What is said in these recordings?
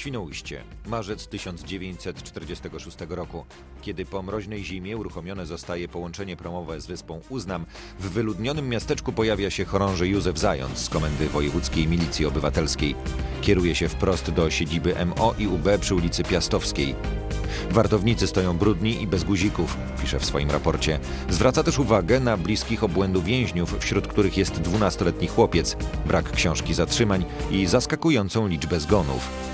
Świnoujście, marzec 1946 roku. Kiedy po mroźnej zimie uruchomione zostaje połączenie promowe z wyspą Uznam, w wyludnionym miasteczku pojawia się chorąży Józef Zając z Komendy Wojewódzkiej Milicji Obywatelskiej. Kieruje się wprost do siedziby MO i UB przy ulicy Piastowskiej. Wartownicy stoją brudni i bez guzików, pisze w swoim raporcie. Zwraca też uwagę na bliskich obłędu więźniów, wśród których jest 12-letni chłopiec, brak książki zatrzymań i zaskakującą liczbę zgonów.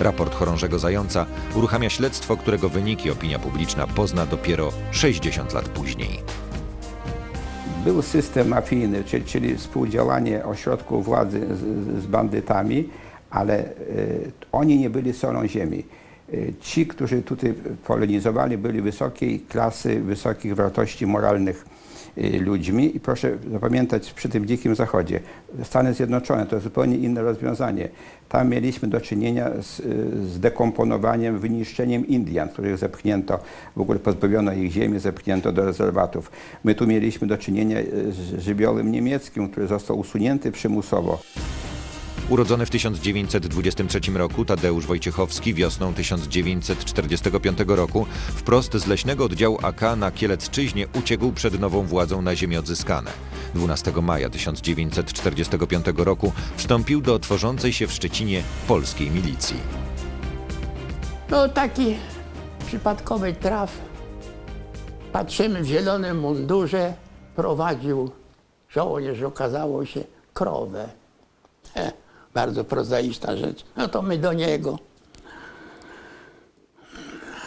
Raport chorążego Zająca uruchamia śledztwo, którego wyniki opinia publiczna pozna dopiero 60 lat później. Był system mafijny, czyli, czyli współdziałanie ośrodków władzy z, z bandytami, ale e, oni nie byli solą ziemi. E, ci, którzy tutaj polonizowali, byli wysokiej klasy, wysokich wartości moralnych ludźmi i proszę zapamiętać przy tym dzikim zachodzie, Stany Zjednoczone to zupełnie inne rozwiązanie. Tam mieliśmy do czynienia z, z dekomponowaniem, wyniszczeniem Indian, których zepchnięto, w ogóle pozbawiono ich ziemi, zepchnięto do rezerwatów. My tu mieliśmy do czynienia z żywiołem niemieckim, który został usunięty przymusowo. Urodzony w 1923 roku Tadeusz Wojciechowski wiosną 1945 roku wprost z leśnego oddziału AK na Kielecczyźnie uciekł przed nową władzą na ziemię odzyskane. 12 maja 1945 roku wstąpił do tworzącej się w Szczecinie polskiej milicji. No taki przypadkowy traf. Patrzymy w zielonym mundurze, prowadził żołnierz, okazało się, krowę. He, bardzo prozaiczna rzecz. No to my do niego.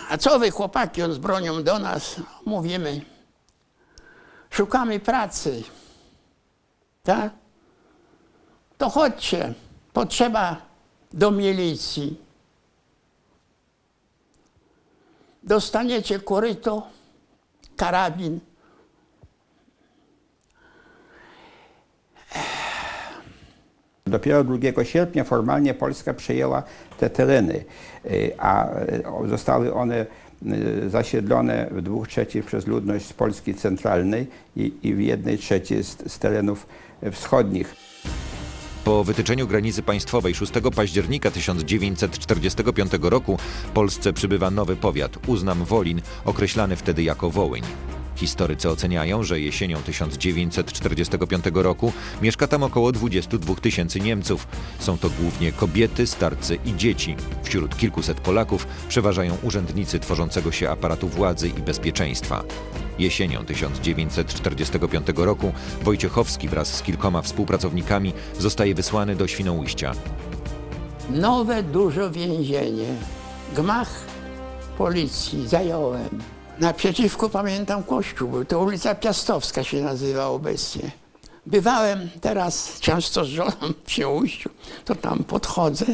A co wy chłopaki, on z bronią do nas? Mówimy, szukamy pracy. Tak? To chodźcie, potrzeba do milicji. dostaniecie koryto, karabin. Dopiero 2 sierpnia formalnie Polska przejęła te tereny, y, a zostały one y, zasiedlone w dwóch trzecich przez ludność z Polski centralnej i, i w jednej trzeciej z, z terenów wschodnich. Po wytyczeniu granicy państwowej 6 października 1945 roku Polsce przybywa nowy powiat Uznam Wolin, określany wtedy jako Wołyń. Historycy oceniają, że jesienią 1945 roku mieszka tam około 22 tysięcy Niemców. Są to głównie kobiety, starcy i dzieci. Wśród kilkuset Polaków przeważają urzędnicy tworzącego się aparatu władzy i bezpieczeństwa. Jesienią 1945 roku Wojciechowski wraz z kilkoma współpracownikami zostaje wysłany do Świnoujścia. Nowe, duże więzienie. Gmach policji zająłem. Naprzeciwko pamiętam kościół, był to ulica Piastowska się nazywa obecnie. Bywałem teraz często z żoną w Świnoujściu, to tam podchodzę.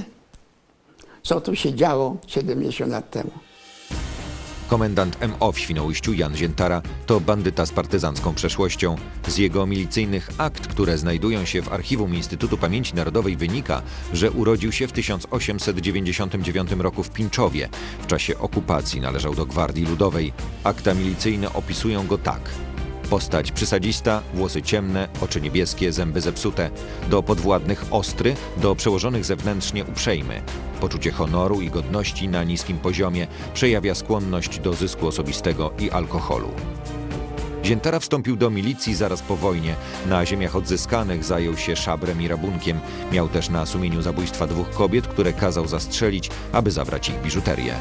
Co tu się działo 70 lat temu? Komendant MO w Świnoujściu Jan Ziętara to bandyta z partyzancką przeszłością. Z jego milicyjnych akt, które znajdują się w archiwum Instytutu Pamięci Narodowej wynika, że urodził się w 1899 roku w Pinczowie. W czasie okupacji należał do Gwardii Ludowej. Akta milicyjne opisują go tak. Postać przysadzista, włosy ciemne, oczy niebieskie, zęby zepsute. Do podwładnych ostry, do przełożonych zewnętrznie uprzejmy. Poczucie honoru i godności na niskim poziomie przejawia skłonność do zysku osobistego i alkoholu. Ziętara wstąpił do milicji zaraz po wojnie. Na ziemiach odzyskanych zajął się szabrem i rabunkiem. Miał też na sumieniu zabójstwa dwóch kobiet, które kazał zastrzelić, aby zabrać ich biżuterię.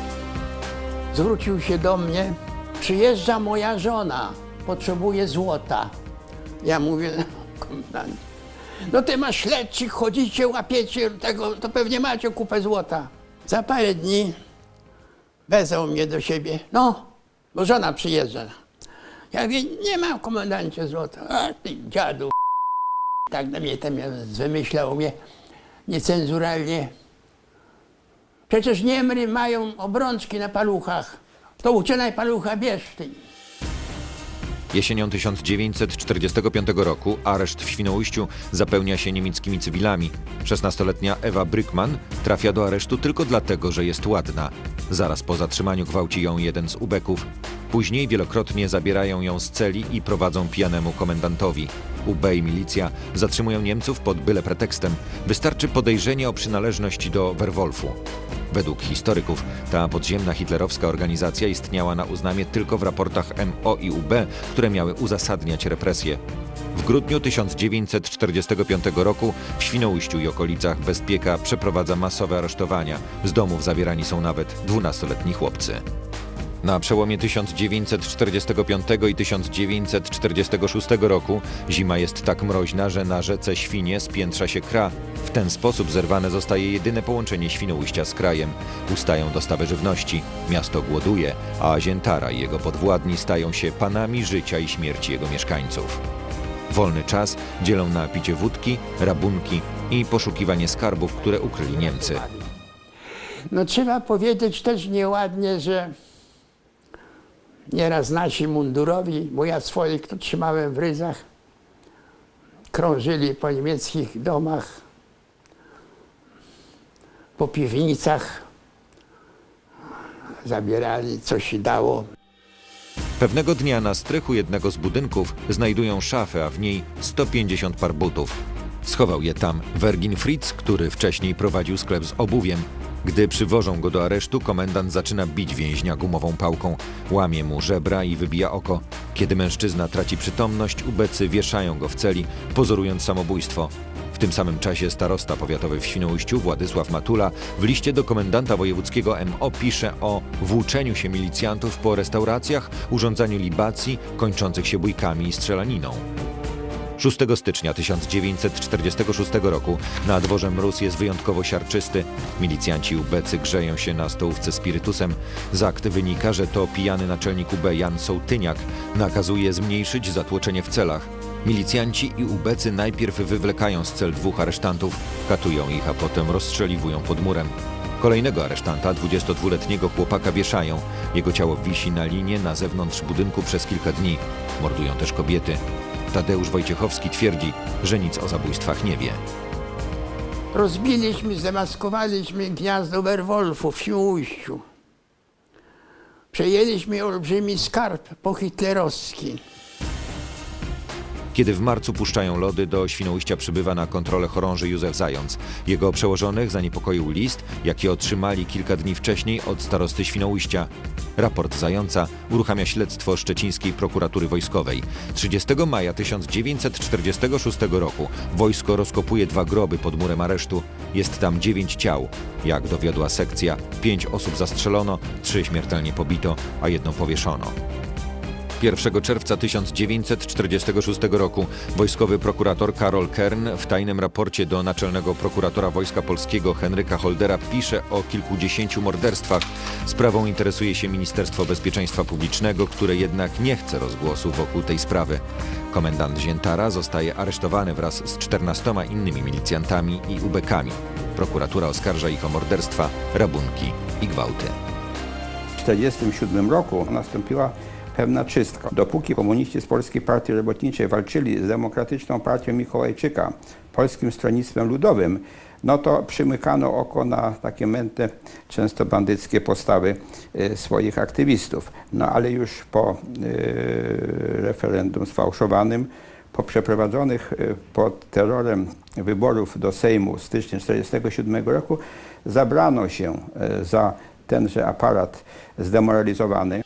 Zwrócił się do mnie, przyjeżdża moja żona, potrzebuje złota. Ja mówię, komendant, no ty masz śledczych, chodzicie, łapiecie tego, to pewnie macie kupę złota. Za parę dni wezwał mnie do siebie, no, bo żona przyjeżdża. Ja mówię, nie mam komendancie złota. A ty dziadu, tak na mnie tam wymyślał mnie niecenzuralnie. Przecież Niemry mają obrączki na paluchach. To ucinaj palucha, bierz ty. Jesienią 1945 roku areszt w Świnoujściu zapełnia się niemieckimi cywilami. 16-letnia Ewa Brykman trafia do aresztu tylko dlatego, że jest ładna. Zaraz po zatrzymaniu gwałci ją jeden z ubeków. Później wielokrotnie zabierają ją z celi i prowadzą pijanemu komendantowi. UB i milicja zatrzymują Niemców pod byle pretekstem. Wystarczy podejrzenie o przynależność do Werwolfu. Według historyków ta podziemna hitlerowska organizacja istniała na uznamie tylko w raportach MO i UB, które miały uzasadniać represje. W grudniu 1945 roku w Świnoujściu i okolicach Bezpieka przeprowadza masowe aresztowania. Z domów zabierani są nawet 12-letni chłopcy. Na przełomie 1945 i 1946 roku zima jest tak mroźna, że na rzece Świnie spiętrza się kra. W ten sposób zerwane zostaje jedyne połączenie Świnoujścia z krajem. Ustają dostawy żywności, miasto głoduje, a Ziętara i jego podwładni stają się panami życia i śmierci jego mieszkańców. Wolny czas dzielą na picie wódki, rabunki i poszukiwanie skarbów, które ukryli Niemcy. No trzeba powiedzieć też nieładnie, że nieraz nasi mundurowi, bo ja swoich to trzymałem w ryzach, krążyli po niemieckich domach, po piwnicach, zabierali co się dało. Pewnego dnia na strychu jednego z budynków znajdują szafę, a w niej 150 par butów. Schował je tam Wergin Fritz, który wcześniej prowadził sklep z obuwiem. Gdy przywożą go do aresztu, komendant zaczyna bić więźnia gumową pałką, łamie mu żebra i wybija oko. Kiedy mężczyzna traci przytomność, ubecy wieszają go w celi, pozorując samobójstwo. W tym samym czasie starosta powiatowy w Świnoujściu, Władysław Matula, w liście do komendanta wojewódzkiego MO pisze o włóczeniu się milicjantów po restauracjach, urządzaniu libacji, kończących się bójkami i strzelaniną. 6 stycznia 1946 roku na dworze Mróz jest wyjątkowo siarczysty. Milicjanci ubecy grzeją się na stołówce spirytusem. Z akt wynika, że to pijany naczelnik UB Jan Sołtyniak nakazuje zmniejszyć zatłoczenie w celach. Milicjanci i ubecy najpierw wywlekają z cel dwóch aresztantów, katują ich, a potem rozstrzeliwują pod murem. Kolejnego aresztanta, 22-letniego chłopaka, wieszają. Jego ciało wisi na linie na zewnątrz budynku przez kilka dni. Mordują też kobiety. Tadeusz Wojciechowski twierdzi, że nic o zabójstwach nie wie. Rozbiliśmy, zdemaskowaliśmy gniazdo Werwolfów w Świnoujściu. Przejęliśmy olbrzymi skarb pohitlerowski. Kiedy w marcu puszczają lody, do Świnoujścia przybywa na kontrolę chorąży Józef Zając. Jego przełożonych zaniepokoił list, jaki otrzymali kilka dni wcześniej od starosty Świnoujścia. Raport Zająca uruchamia śledztwo szczecińskiej prokuratury wojskowej. 30 maja 1946 roku wojsko rozkopuje dwa groby pod murem aresztu. Jest tam dziewięć ciał. Jak dowiodła sekcja, pięć osób zastrzelono, trzy śmiertelnie pobito, a jedno powieszono. 1 czerwca 1946 roku wojskowy prokurator Karol Kern w tajnym raporcie do naczelnego prokuratora Wojska Polskiego Henryka Holdera pisze o kilkudziesięciu morderstwach. Sprawą interesuje się Ministerstwo Bezpieczeństwa Publicznego, które jednak nie chce rozgłosu wokół tej sprawy. Komendant Ziętara zostaje aresztowany wraz z 14 innymi milicjantami i ubekami. Prokuratura oskarża ich o morderstwa, rabunki i gwałty. W 1947 roku nastąpiła pewna czystka. Dopóki komuniści z Polskiej Partii Robotniczej walczyli z Demokratyczną Partią Mikołajczyka, Polskim Stronnictwem Ludowym, no to przymykano oko na takie mętne, często bandyckie postawy e, swoich aktywistów. No ale już po e, referendum sfałszowanym, po przeprowadzonych e, pod terrorem wyborów do Sejmu w styczniu 1947 roku zabrano się za tenże aparat zdemoralizowany.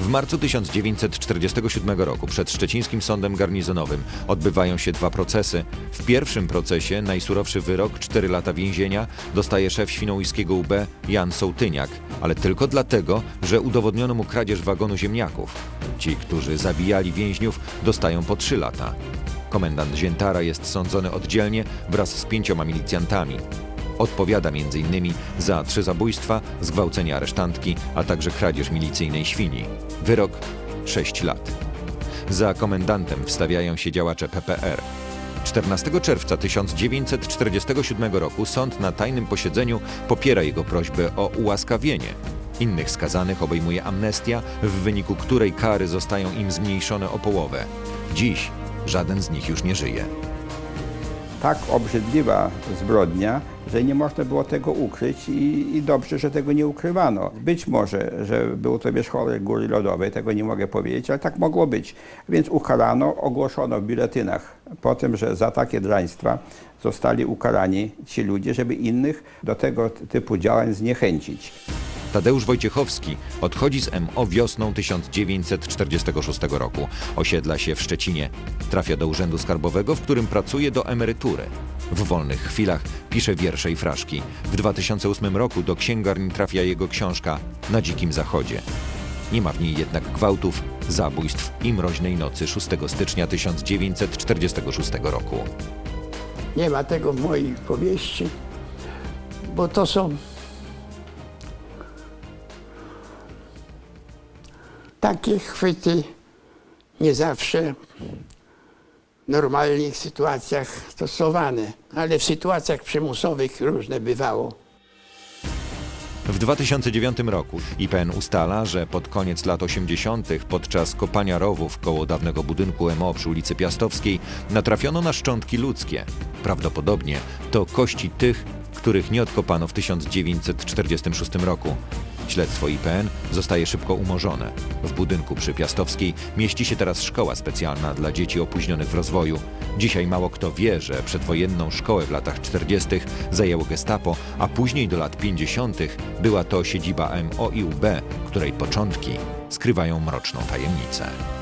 W marcu 1947 roku przed szczecińskim sądem garnizonowym odbywają się dwa procesy. W pierwszym procesie najsurowszy wyrok 4 lata więzienia dostaje szef świnoujskiego UB Jan Sołtyniak, ale tylko dlatego, że udowodniono mu kradzież wagonu ziemniaków. Ci, którzy zabijali więźniów, dostają po 3 lata. Komendant Ziętara jest sądzony oddzielnie wraz z pięcioma milicjantami. Odpowiada m.in. za trzy zabójstwa, zgwałcenie aresztantki, a także kradzież milicyjnej świni. Wyrok 6 lat. Za komendantem wstawiają się działacze PPR. 14 czerwca 1947 roku sąd na tajnym posiedzeniu popiera jego prośbę o ułaskawienie. Innych skazanych obejmuje amnestia, w wyniku której kary zostają im zmniejszone o połowę. Dziś żaden z nich już nie żyje. Tak obrzydliwa zbrodnia, że nie można było tego ukryć i, i dobrze, że tego nie ukrywano. Być może, że był to wierzchołek Góry Lodowej, tego nie mogę powiedzieć, ale tak mogło być. Więc ukarano, ogłoszono w biuletynach po tym, że za takie draństwa zostali ukarani ci ludzie, żeby innych do tego typu działań zniechęcić. Tadeusz Wojciechowski odchodzi z MO wiosną 1946 roku. Osiedla się w Szczecinie. Trafia do Urzędu Skarbowego, w którym pracuje do emerytury. W wolnych chwilach pisze wiersze i fraszki. W 2008 roku do księgarni trafia jego książka Na dzikim zachodzie. Nie ma w niej jednak gwałtów, zabójstw i mroźnej nocy 6 stycznia 1946 roku. Nie ma tego w mojej powieści, bo to są takie chwyty nie zawsze w normalnych sytuacjach stosowane, ale w sytuacjach przymusowych różne bywało. W 2009 roku IPN ustala, że pod koniec lat 80. podczas kopania rowów koło dawnego budynku MO przy ulicy Piastowskiej natrafiono na szczątki ludzkie. Prawdopodobnie to kości tych, których nie odkopano w 1946 roku. Śledztwo IPN zostaje szybko umorzone. W budynku przy Piastowskiej mieści się teraz szkoła specjalna dla dzieci opóźnionych w rozwoju. Dzisiaj mało kto wie, że przedwojenną szkołę w latach 40. zajęło gestapo, a później do lat 50. była to siedziba MOIUB, której początki skrywają mroczną tajemnicę.